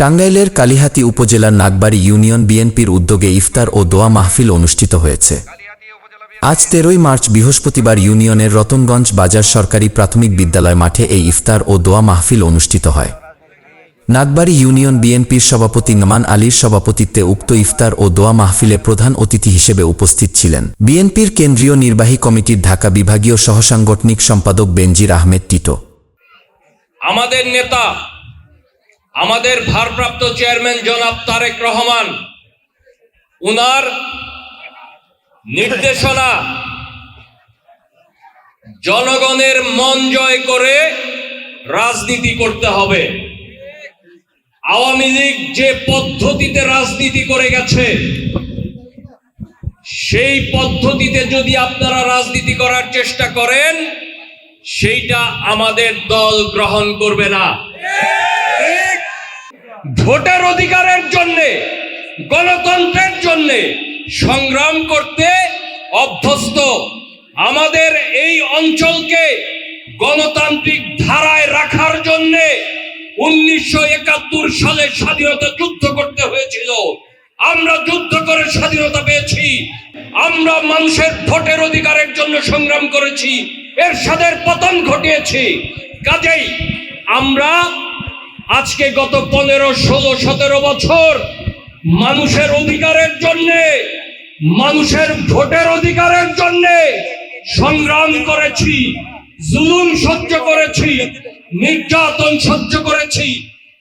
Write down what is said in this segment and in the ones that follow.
টাঙ্গাইলের কালিহাতী উপজেলার নাগবাড়ি ইউনিয়ন বিএনপির উদ্যোগে ইফতার ও দোয়া মাহফিল অনুষ্ঠিত হয়েছে। আজ তেরোই মার্চ বৃহস্পতিবার ইউনিয়নের রতনগঞ্জ বাজার সরকারি প্রাথমিক বিদ্যালয় মাঠে এই ইফতার ও দোয়া মাহফিল অনুষ্ঠিত হয়। নাগবাড়ি ইউনিয়ন বিএনপির সভাপতি নমান আলীর সভাপতিত্বে উক্ত ইফতার ও দোয়া মাহফিলে প্রধান অতিথি হিসেবে উপস্থিত ছিলেন। বিএনপির কেন্দ্রীয় নির্বাহী কমিটির ঢাকা বিভাগীয় সহসাংগঠনিক সম্পাদক বেনজির আহমেদ টিটো। আমাদের নেতা আমাদের ভারপ্রাপ্ত চেয়ারম্যান জনাব তারেক রহমান, উনার নির্দেশনা জনগণের মন জয় করে রাজনীতি করতে হবে। আওয়ামী লীগ যে পদ্ধতিতে রাজনীতি করে গেছে, সেই পদ্ধতিতে যদি আপনারা রাজনীতি করার চেষ্টা করেন, সেইটা আমাদের দল গ্রহণ করবে না। ভোটের অধিকারের জন্য, গণতন্ত্রের জন্য সংগ্রাম করতে অভ্যস্ত। আমাদের এই অঞ্চলকে গণতান্ত্রিক ধারায় রাখার জন্য উনিশশো একাত্তর সালে স্বাধীনতা যুদ্ধ করতে হয়েছিল। আমরা যুদ্ধ করে স্বাধীনতা পেয়েছি। আমরা মানুষের ভোটের অধিকারের জন্য সংগ্রাম করেছি। এর সাদের পতন ঘটিয়েছি। কাজেই আমরা আজকে গত পনেরো, ষোলো, সতেরো বছর মানুষের অধিকারের জন্য, মানুষের ভোটের অধিকারের জন্য সংগ্রাম করেছি, জুলুম সহ্য করেছি, নির্যাতন সহ্য করেছি,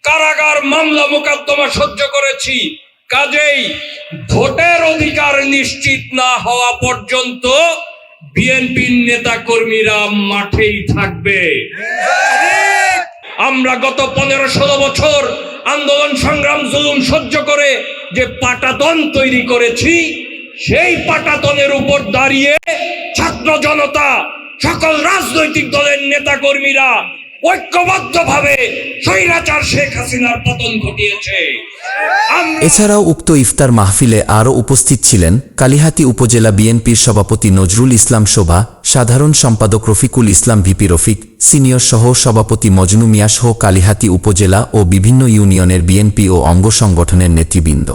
কারাগার মামলা মোকদ্দমা সহ্য করেছি। কাজেই ভোটের অধিকার নিশ্চিত না হওয়া পর্যন্ত বিএনপির নেতা কর্মীরা মাঠেই থাকবে। আমরা গত পনেরো ষোলো বছর আন্দোলন, সংগ্রাম, জুলুম সহ্য করে যে পাটাতন তৈরি করেছি, সেই পাটাতনের উপর দাঁড়িয়ে ছাত্র জনতা, সকল রাজনৈতিক দলের নেতা কর্মীরা এছাড়াও উক্ত ইফতার মাহফিলে আরও উপস্থিত ছিলেন কালিহাতী উপজেলা বিএনপির সভাপতি নজরুল ইসলাম শোভা, সাধারণ সম্পাদক রফিকুল ইসলাম ভিপি রফিক, সিনিয়র সহ সভাপতি মজনু মিয়া সহ কালিহাতী উপজেলা ও বিভিন্ন ইউনিয়নের বিএনপি ও অঙ্গ সংগঠনের নেতৃবৃন্দ।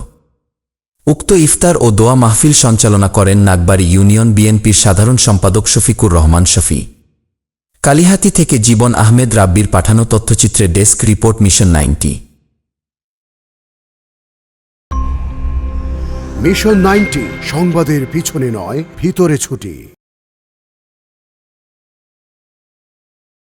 উক্ত ইফতার ও দোয়া মাহফিল সঞ্চালনা করেন নাগবাড়ি ইউনিয়ন বিএনপির সাধারণ সম্পাদক শফিকুর রহমান শফি। কালিহাতী থেকে জীবন আহমেদ রাব্বির পাঠানো তথ্যচিত্রে desk report mission ninety. Mission ninety, সংবাদের পিছনে নয়, ভিতরে ছুটি।